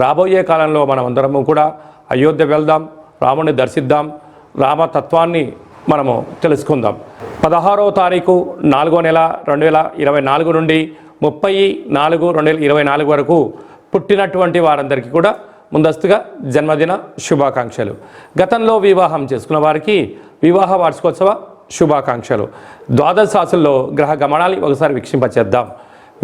రాబోయే కాలంలో మనం అందరము కూడా అయోధ్య వెళ్దాం రాముని దర్శిద్దాం రామతత్వాన్ని మనము తెలుసుకుందాం. పదహారవ తారీఖు నాలుగో నెల రెండు వేల ఇరవై నాలుగు నుండి ముప్పై నాలుగు రెండు వేల ఇరవై నాలుగు వరకు పుట్టినటువంటి వారందరికీ కూడా ముందస్తుగా జన్మదిన శుభాకాంక్షలు. గతంలో వివాహం చేసుకున్న వారికి వివాహ వార్షికోత్సవ శుభాకాంక్షలు. ద్వాదశ రాశుల్లో గ్రహ గమనాలు ఒకసారి వీక్షింపచేద్దాం.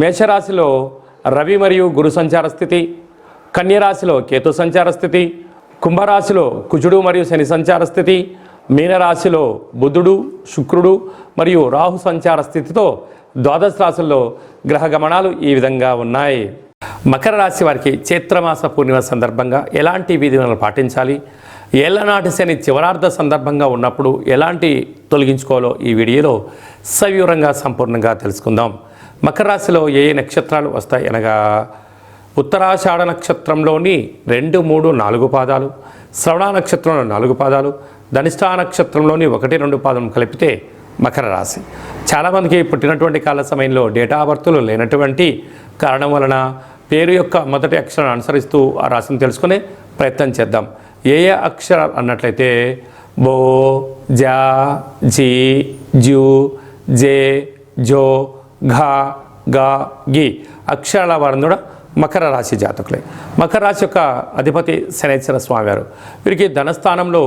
మేషరాశిలో రవి మరియు గురు సంచార స్థితి కన్యరాశిలో కేతు సంచార స్థితి కుంభరాశిలో కుజుడు మరియు శని సంచార స్థితి మీనరాశిలో బుధుడు శుక్రుడు మరియు రాహు సంచార స్థితితో ద్వాదశ రాశుల్లో గ్రహ గమనాలు ఈ విధంగా ఉన్నాయి. మకర రాశి వారికి చైత్రమాస పూర్ణిమ సందర్భంగా ఎలాంటి విధులను పాటించాలి? ఏళ్ళనాటి శని చివరార్థ సందర్భంగా ఉన్నప్పుడు ఎలాంటి తొలగించుకోవాలో ఈ వీడియోలో సవివరంగా సంపూర్ణంగా తెలుసుకుందాం. మకర రాశిలో ఏ ఏ నక్షత్రాలు వస్తాయి అనగా ఉత్తరాషాఢ నక్షత్రంలోని రెండు మూడు నాలుగు పాదాలు శ్రవణ నక్షత్రంలో నాలుగు పాదాలు ధనిష్టా నక్షత్రంలోని ఒకటి రెండు పాదం కలిపితే మకర రాశి. చాలామందికి పుట్టినటువంటి కాల సమయంలో డేటా బర్తులు లేనటువంటి కారణం వలన పేరు యొక్క మొదటి అక్షరాన్ని అనుసరిస్తూ ఆ రాశిని తెలుసుకునే ప్రయత్నం చేద్దాం. ఏ ఏ అక్షరాలు అన్నట్లయితే బో జా జీ జూ జే జో ఘా గా గి అక్షరాల వారిని కూడా మకర రాశి జాతకులే. మకర రాశి యొక్క అధిపతి శనేశ్వర స్వామివారు. వీరికి ధనస్థానంలో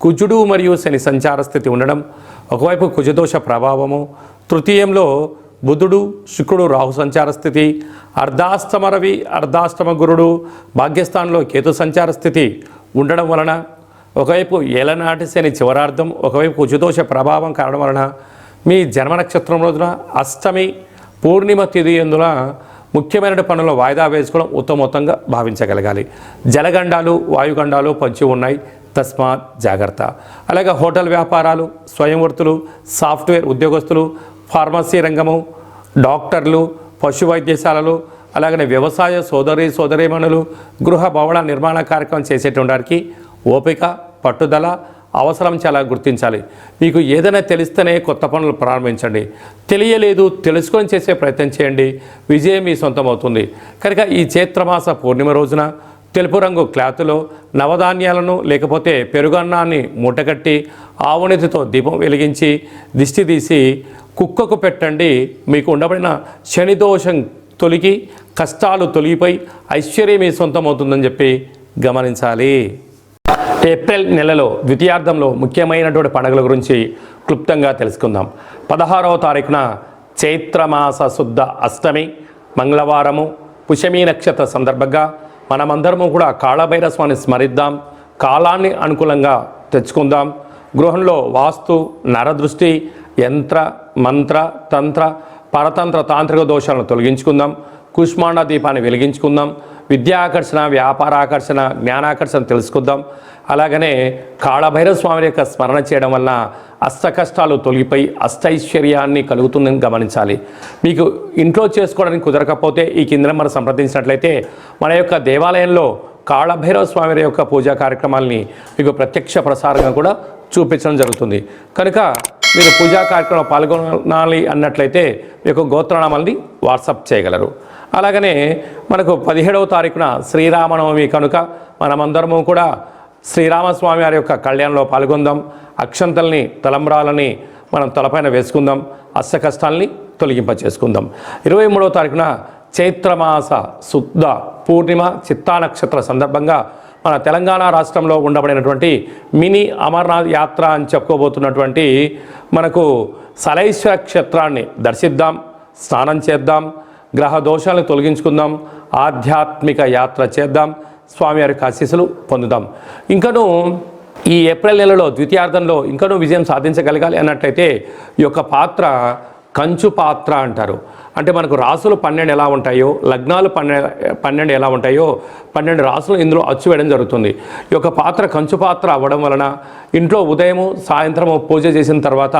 కుజుడు మరియు శని సంచార స్థితి ఉండడం ఒకవైపు కుజదోష ప్రభావము తృతీయంలో బుధుడు శుక్రుడు రాహు సంచార స్థితి అర్ధాష్టమ రవి అర్ధాష్టమ గురుడు భాగ్యస్థానంలో కేతు సంచార స్థితి ఉండడం వలన ఒకవైపు ఏలనాటి శని చివరార్థం ఒకవైపు కుజదోష ప్రభావం కావడం వలన మీ జన్మ నక్షత్రం రోజున అష్టమి పూర్ణిమ తిథి ఎందున ముఖ్యమైన పనులు వాయిదా వేసుకోవడం ఉత్తమోత్తంగా భావించగలగాలి. జలగండాలు వాయుగండాలు పంచి ఉన్నాయి. తస్మాత్ జాగ్రత్త. అలాగే హోటల్ వ్యాపారాలు స్వయం వృత్తులు సాఫ్ట్వేర్ ఉద్యోగస్తులు ఫార్మసీ రంగము డాక్టర్లు పశు వైద్యశాలలు అలాగనే వ్యవసాయ సోదరి సోదరీమణులు గృహ భవన నిర్మాణ కార్యక్రమం చేసేటువంటి వారికి ఓపిక పట్టుదల అవసరం చాలా గుర్తించాలి. మీకు ఏదైనా తెలిస్తేనే కొత్త పనులు ప్రారంభించండి. తెలియలేదు తెలుసుకొని చేసే ప్రయత్నం చేయండి. విజయం మీ సొంతం అవుతుంది కనుక ఈ చైత్రమాస పూర్ణిమ రోజున తెలుపు రంగు క్లాతులో నవధాన్యాలను లేకపోతే పెరుగన్నాన్ని మూటగట్టి ఆవునితితో దీపం వెలిగించి దిష్టి తీసి కుక్కకు పెట్టండి. మీకు ఉండబడిన శని దోషం తొలగి కష్టాలు తొలగిపోయి ఐశ్వర్యం మీ సొంతం అవుతుందని చెప్పి గమనించాలి. ఏప్రిల్ నెలలో ద్వితీయార్థంలో ముఖ్యమైనటువంటి పండుగల గురించి క్లుప్తంగా తెలుసుకుందాం. పదహారవ తారీఖున చైత్రమాస శుద్ధ అష్టమి మంగళవారము పుషమీ నక్షత్ర సందర్భంగా మనమందరము కూడా కాళభైరస్వాన్ని స్మరిద్దాం. కాలాన్ని అనుకూలంగా తెచ్చుకుందాం. గృహంలో వాస్తు నరదృష్టి యంత్ర మంత్ర తంత్ర పరతంత్ర తాంత్రిక దోషాలను తొలగించుకుందాం. కుష్మాండ దీపాన్ని వెలిగించుకుందాం. విద్యాకర్షణ వ్యాపారాకర్షణ జ్ఞానాకర్షణ తెలుసుకుందాం. అలాగనే కాళభైరవ స్వామి యొక్క స్మరణ చేయడం వలన అష్ట కష్టాలు తొలగిపోయి అష్టైశ్వర్యాన్ని కలుగుతుందని గమనించాలి. మీకు ఇంట్లో చేసుకోవడానికి కుదరకపోతే ఈ కింద మనం సంప్రదించినట్లయితే మన యొక్క దేవాలయంలో కాళభైరవ స్వామి యొక్క పూజా కార్యక్రమాల్ని మీకు ప్రత్యక్ష ప్రసారంగా కూడా చూపించడం జరుగుతుంది. కనుక మీరు పూజా కార్యక్రమంలో పాల్గొనాలి అన్నట్లయితే మీ యొక్క గోత్రనామాల్ని వాట్సాప్ చేయగలరు. అలాగనే మనకు పదిహేడవ తారీఖున శ్రీరామనవమి కనుక మనమందరము కూడా శ్రీరామస్వామి వారి యొక్క కళ్యాణంలో పాల్గొందాం. అక్షంతల్ని తలంబ్రాలని మనం తలపైన వేసుకుందాం. అష్ట కష్టాల్ని తొలగింప చేసుకుందాం ఇరవై మూడవ తారీఖున చైత్రమాస శుద్ధ పూర్ణిమ చిత్తా నక్షత్ర సందర్భంగా మన తెలంగాణ రాష్ట్రంలో ఉండబడినటువంటి మినీ అమర్నాథ్ యాత్ర అని చెప్పుకోబోతున్నటువంటి మనకు సలైశ్వర క్షేత్రాన్ని దర్శిద్దాం స్నానం చేద్దాం గ్రహ దోషాలను తొలగించుకుందాం ఆధ్యాత్మిక యాత్ర చేద్దాం స్వామివారి ఆశీస్సులు పొందుదాం. ఇంకను ఈ ఏప్రిల్ నెలలో ద్వితీయార్థంలో ఇంకనూ విజయం సాధించగలగాలి అన్నట్లయితే ఈ యొక్క పాత్ర కంచు పాత్ర అంటారు. అంటే మనకు రాసులు పన్నెండు ఎలా ఉంటాయో లగ్నాలు పన్నెండు పన్నెండు ఎలా ఉంటాయో పన్నెండు రాసులు ఇందులో అచ్చు వేయడం జరుగుతుంది. ఈ యొక్క పాత్ర కంచు పాత్ర అవ్వడం వలన ఇంట్లో ఉదయము సాయంత్రము పూజ చేసిన తర్వాత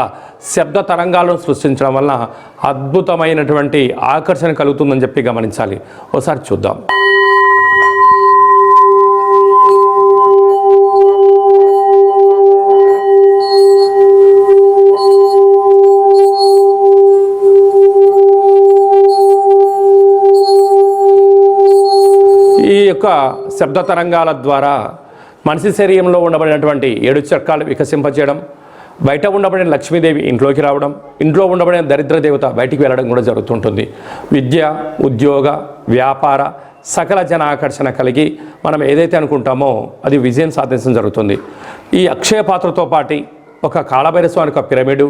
శబ్ద తరంగాలను సృష్టించడం వలన అద్భుతమైనటువంటి ఆకర్షణ కలుగుతుందని చెప్పి గమనించాలి. ఒకసారి చూద్దాం. యొక్క శబ్ద తరంగాల ద్వారా మనిషి శరీరంలో ఉండబడినటువంటి ఏడు చక్రాలు వికసింపచేయడం బయట ఉండబడిన లక్ష్మీదేవి ఇంట్లోకి రావడం ఇంట్లో ఉండబడిన దరిద్ర దేవత బయటికి వెళ్ళడం కూడా జరుగుతుంటుంది. విద్య ఉద్యోగ వ్యాపార సకల జన ఆకర్షణ కలిగి మనం ఏదైతే అనుకుంటామో అది విజయం సాధించడం జరుగుతుంది. ఈ అక్షయ పాత్రతో పాటి ఒక కాళభైరస్వామి యొక్క పిరమిడు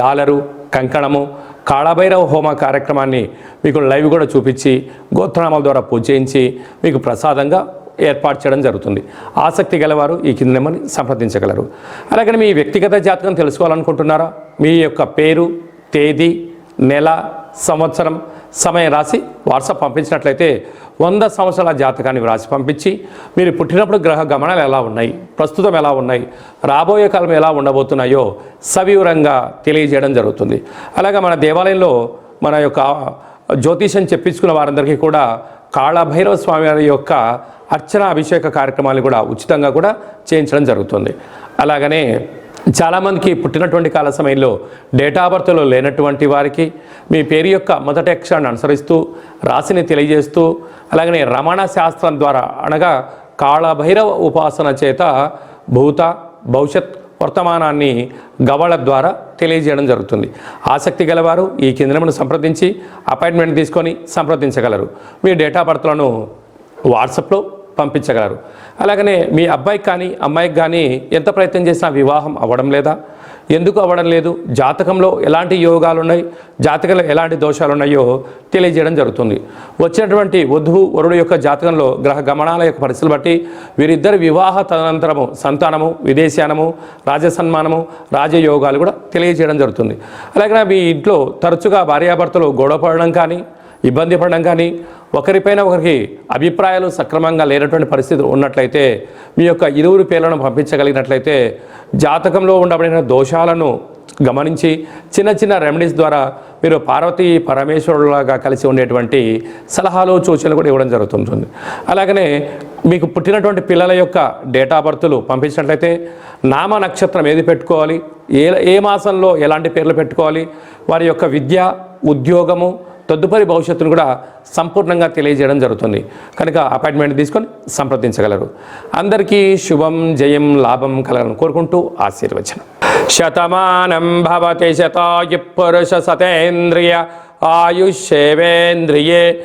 డాలరు కంకణము కాళభైరవ హోమ కార్యక్రమాన్ని మీకు లైవ్ కూడా చూపించి గోత్రనామాల ద్వారా పూజ చేయించి మీకు ప్రసాదంగా ఏర్పాటు చేయడం జరుగుతుంది. ఆసక్తి గలవారు ఈ కింద నెంబర్ని సంప్రదించగలరు. అలాగే మీ వ్యక్తిగత జాతకం తెలుసుకోవాలనుకుంటున్నారా? మీ యొక్క పేరు తేదీ నెల సంవత్సరం సమయం రాసి వాట్సాప్ పంపించినట్లయితే వంద సంవత్సరాల జాతకాన్ని వ్రాసి పంపించి మీరు పుట్టినప్పుడు గ్రహ గమనాలు ఎలా ఉన్నాయి? ప్రస్తుతం ఎలా ఉన్నాయి? రాబోయే కాలం ఎలా ఉండబోతున్నాయో సవివరంగా తెలియజేయడం జరుగుతుంది. అలాగే మన దేవాలయంలో మన యొక్క జ్యోతిషం చెప్పించుకున్న వారందరికీ కూడా కాళభైరవ స్వామి వారి యొక్క అర్చన అభిషేక కార్యక్రమాలు కూడా ఉచితంగా కూడా చేయించడం జరుగుతుంది. అలాగనే చాలామందికి పుట్టినటువంటి కాల సమయంలో డేటా బర్త్లో లేనటువంటి వారికి మీ పేరు యొక్క మొదటి అక్షరాన్ని అనుసరిస్తూ రాశిని తెలియజేస్తూ అలాగనే రమణ శాస్త్రం ద్వారా అనగా కాళభైరవ ఉపాసన చేత భూత భవిష్యత్ వర్తమానాన్ని గవళ ద్వారా తెలియజేయడం జరుగుతుంది. ఆసక్తి గలవారు ఈ కేంద్రమును సంప్రదించి అపాయింట్మెంట్ తీసుకొని సంప్రదించగలరు. మీ డేటా బర్త్లను వాట్సాప్లో పంపించగలరు. అలాగనే మీ అబ్బాయికి కానీ అమ్మాయికి కానీ ఎంత ప్రయత్నం చేసినా వివాహం అవ్వడం లేదా? ఎందుకు అవ్వడం లేదు? జాతకంలో ఎలాంటి యోగాలు ఉన్నాయి జాతకంలో ఎలాంటి దోషాలు ఉన్నాయో తెలియజేయడం జరుగుతుంది. వచ్చినటువంటి వధువు వరుడు యొక్క జాతకంలో గ్రహ గమనాల యొక్క పరిస్థితులు బట్టి వీరిద్దరి వివాహ తదనంతరము సంతానము విదేశానము రాజసన్మానము రాజయోగాలు కూడా తెలియజేయడం జరుగుతుంది. అలాగే మీ ఇంట్లో తరచుగా భార్యాభర్తలు గొడవ పడడం కానీ ఇబ్బంది పడడం కానీ ఒకరిపైన ఒకరికి అభిప్రాయాలు సక్రమంగా లేనటువంటి పరిస్థితి ఉన్నట్లయితే మీ యొక్క ఇరువురు పేర్లను పంపించగలిగినట్లయితే జాతకంలో ఉండబడిన దోషాలను గమనించి చిన్న చిన్న రెమెడీస్ ద్వారా మీరు పార్వతీ పరమేశ్వరులాగా కలిసి ఉండేటువంటి సలహాలు సూచనలు కూడా ఇవ్వడం జరుగుతుంటుంది. అలాగనే మీకు పుట్టినటువంటి పిల్లల యొక్క డేటా బర్త్లు పంపించినట్లయితే నామ నక్షత్రం ఏది పెట్టుకోవాలి? ఏ ఏ మాసంలో ఎలాంటి పేర్లు పెట్టుకోవాలి? వారి యొక్క విద్య ఉద్యోగము తదుపరి భవిష్యత్తును కూడా సంపూర్ణంగా తెలియజేయడం జరుగుతుంది. కనుక అపాయింట్మెంట్ తీసుకొని సంప్రదించగలరు. అందరికీ శుభం జయం లాభం కలగాలని కోరుకుంటూ ఆశీర్వచనం. శతమానం భవతి శతాయు పురుష సతేంద్రియ ఆయుషేవేంద్రియే